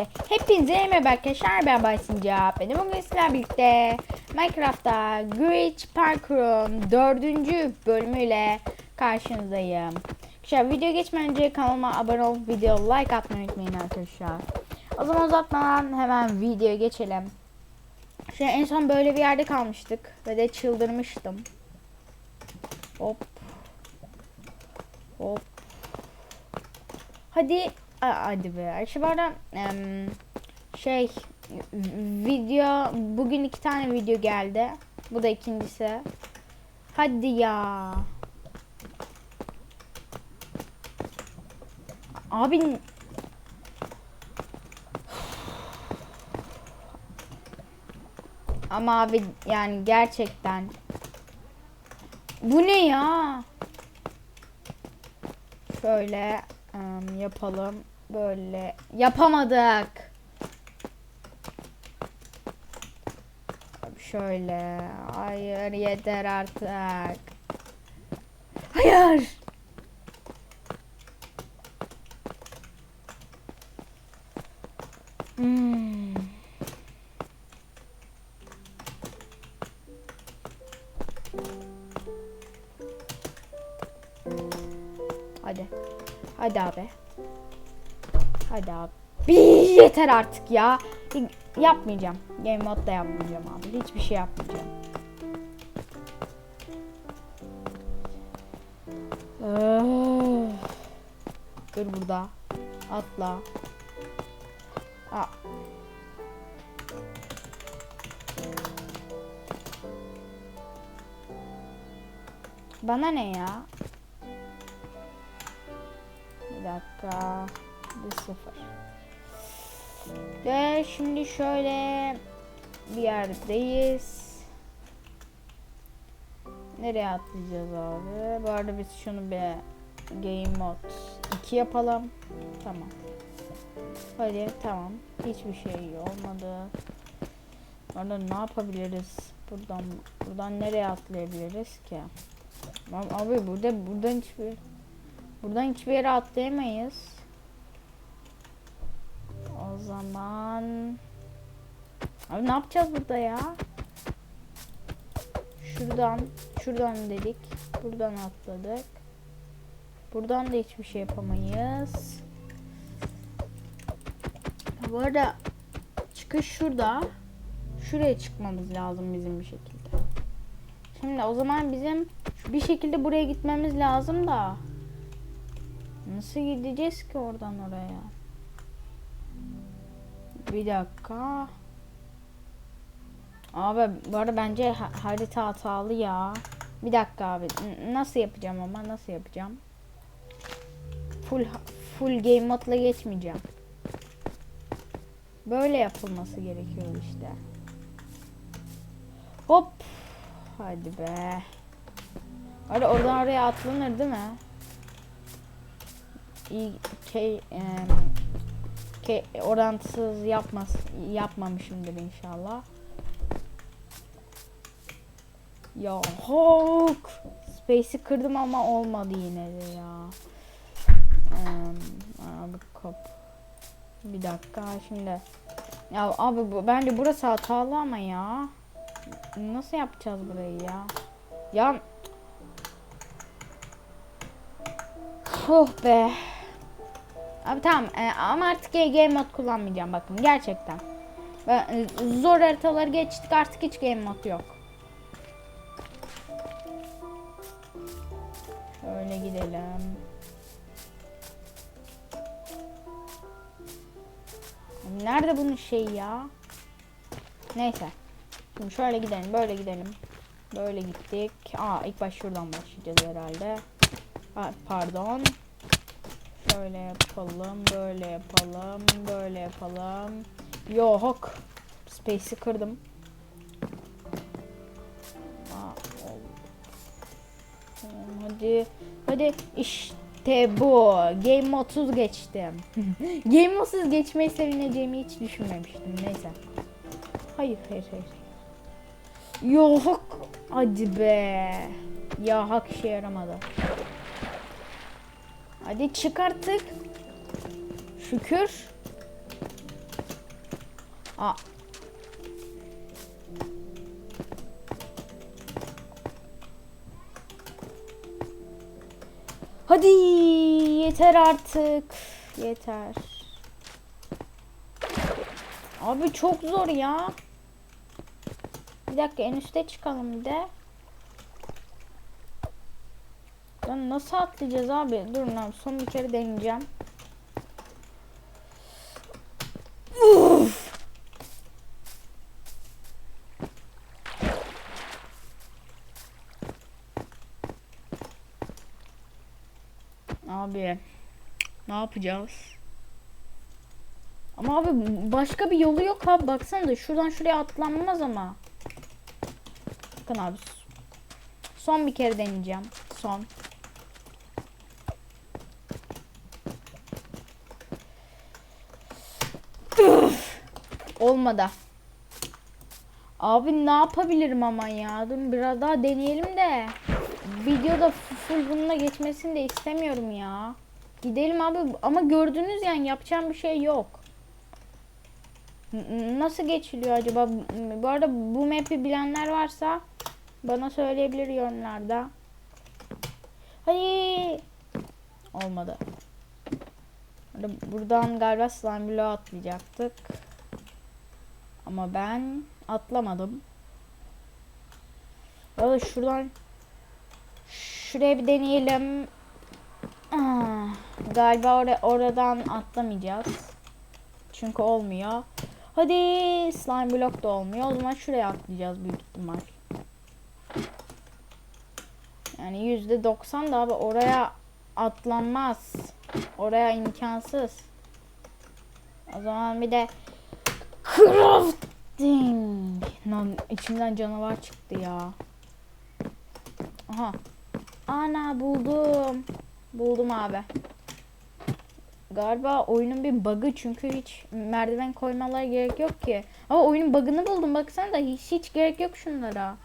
Ve hepinize merhaba arkadaşlar ben Baysin Cevap. Benim bugün sizlerle birlikte Minecraft'ta Glitch Parkur'un dördüncü bölümüyle karşınızdayım. Arkadaşlar video geçmeden önce kanalıma abone olup video like atmayı unutmayın arkadaşlar. O zaman uzatmadan hemen videoya geçelim. Şimdi en son böyle bir yerde kalmıştık ve de çıldırmıştım. Hop. Hop. Hadi hadi be. Şu arada şey video bugün iki tane video geldi. Bu da ikincisi. Hadi ya. Abi ama abi yani gerçekten bu ne ya? Şöyle em, yapalım. Böyle yapamadık. Şöyle. Hayır yeter artık. Hayır. Hmm. Hadi abi. Hadi abi. Bir yeter artık ya. Yapmayacağım. Game modda yapmayacağım abi. Hiçbir şey yapmayacağım. Dur burada. Atla. Aa. Bana ne ya? Bir dakika. Bir sıfır. Ve şimdi şöyle bir yerdeyiz. Nereye atlayacağız abi? Bu arada biz şunu bir game mod 2 yapalım. Tamam. Hadi tamam. Hiçbir şey olmadı. Orada ne yapabiliriz? Buradan buradan nereye atlayabiliriz ki? Abi burada buradan hiçbir buradan hiçbir yere atlayamayız. O zaman Abi ne yapacağız burada ya? Şuradan şuradan dedik. Buradan atladık. Buradan da hiçbir şey yapamayız. Bu arada çıkış şurada. Şuraya çıkmamız lazım bizim bir şekilde. Şimdi o zaman bizim bir şekilde buraya gitmemiz lazım da. Nasıl gideceğiz ki oradan oraya? Bir dakika. Abi bu arada bence ha- harita hatalı ya. Bir dakika abi. Nasıl yapacağım ama nasıl yapacağım? Full full game modla geçmeyeceğim. Böyle yapılması gerekiyor işte. Hop. Hadi be. Hadi oradan oraya atlanır değil mi? İyi şey em, ke, orantısız yapmaz yapmamışımdır inşallah. Ya hok. Space'i kırdım ama olmadı yine de ya. Abi kop. Bir dakika şimdi. Ya abi bu bence burası hatalı ama ya. Nasıl yapacağız burayı ya? Ya Oh be. Abi tamam e, ama artık game mod kullanmayacağım bakın gerçekten. E, zor haritaları geçtik artık hiç game mod yok. Şöyle gidelim. Nerede bunun şeyi ya? Neyse. Şimdi şöyle gidelim, böyle gidelim. Böyle gittik. Aa ilk baş şuradan başlayacağız herhalde. Aa, pardon. Şöyle yapalım, böyle yapalım, böyle yapalım. Yok. Space'i kırdım. Hadi, hadi işte bu. Game modsuz geçtim. Game modsuz geçmeyi sevineceğimi hiç düşünmemiştim. Neyse. Hayır, hayır, hayır. Yok. Hadi be. Ya hak işe yaramadı. Hadi çık artık. Şükür. Aa. Hadi yeter artık. Yeter. Abi çok zor ya. Bir dakika en üste çıkalım bir de. Lan nasıl atlayacağız abi? Durun abi son bir kere deneyeceğim. Uf! Abi ne yapacağız? Ama abi başka bir yolu yok abi baksana da şuradan şuraya atlanmaz ama. Bakın abi. Son bir kere deneyeceğim. Son. Olmadı. Abi ne yapabilirim ama ya? Dur biraz daha deneyelim de. Videoda full bununla geçmesini de istemiyorum ya. Gidelim abi ama gördünüz yani yapacağım bir şey yok. Nasıl geçiliyor acaba? Bu arada bu map'i bilenler varsa bana söyleyebilir yorumlarda. Hayır. Olmadı. Burada- Buradan galiba slime bloğu atlayacaktık. Ama ben atlamadım. Valla şuradan şuraya bir deneyelim. Ah, galiba oraya oradan atlamayacağız. Çünkü olmuyor. Hadi slime block da olmuyor. O zaman şuraya atlayacağız büyük ihtimal. Yani yüzde doksan da abi oraya atlanmaz. Oraya imkansız. O zaman bir de crafting. Lan içimden canavar çıktı ya. Aha. Ana buldum. Buldum abi. Galiba oyunun bir bug'ı çünkü hiç merdiven koymalara gerek yok ki. Ama oyunun bug'ını buldum baksana da hiç, hiç gerek yok şunlara.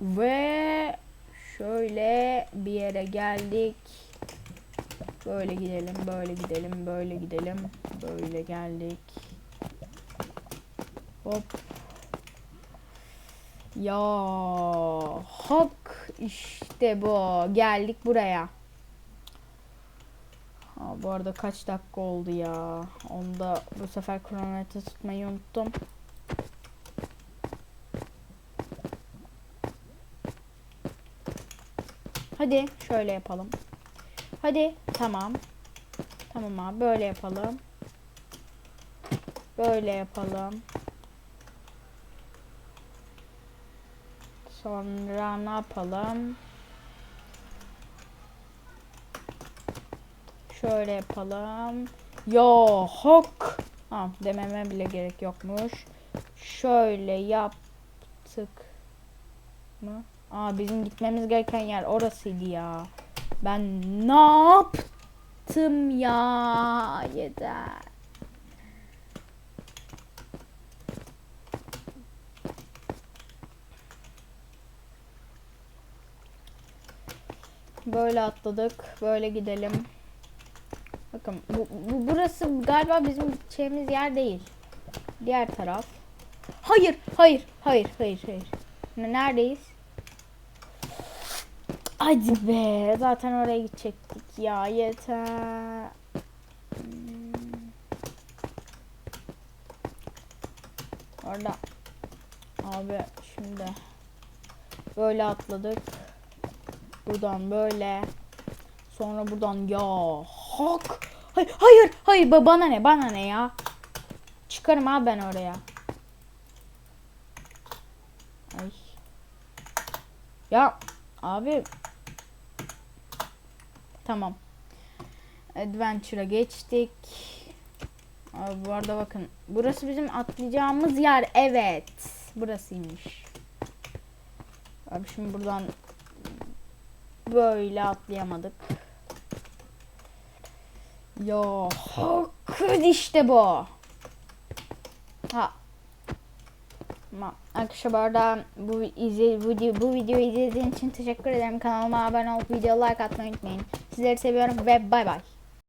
Ve şöyle bir yere geldik. Böyle gidelim, böyle gidelim, böyle gidelim. Böyle geldik. Hop. Ya hak işte bu. Geldik buraya. Ha, bu arada kaç dakika oldu ya. Onda bu sefer kronometre tutmayı unuttum. Hadi şöyle yapalım. Hadi tamam. Tamam abi böyle yapalım. Böyle yapalım. Sonra ne yapalım? Şöyle yapalım. Yo hok. Ha, dememe bile gerek yokmuş. Şöyle yaptık mı? Aa bizim gitmemiz gereken yer orasıydı ya. Ben ne yaptım ya? Yeter. Böyle atladık. Böyle gidelim. Bakın bu, bu burası galiba bizim gideceğimiz yer değil. Diğer taraf. Hayır, hayır, hayır, hayır, hayır. Ne- Neredeyiz? Hadi be. Zaten oraya gidecektik ya. Yeter. Hmm. Orada. Abi şimdi böyle atladık. Buradan böyle. Sonra buradan ya hak. Hayır hayır hayır ba- bana ne bana ne ya. Çıkarım abi ben oraya. Ay. Ya abi. Tamam. Adventure'a geçtik. Abi bu arada bakın. Burası bizim atlayacağımız yer. Evet. Burasıymış. Abi şimdi buradan böyle atlayamadık. Ya hakkı işte bu. Ha. Tamam. Arkadaşlar bu arada bu, izle, video, bu videoyu izlediğiniz için teşekkür ederim. Kanalıma abone olup video like atmayı unutmayın. Sizleri seviyorum ve bay bay.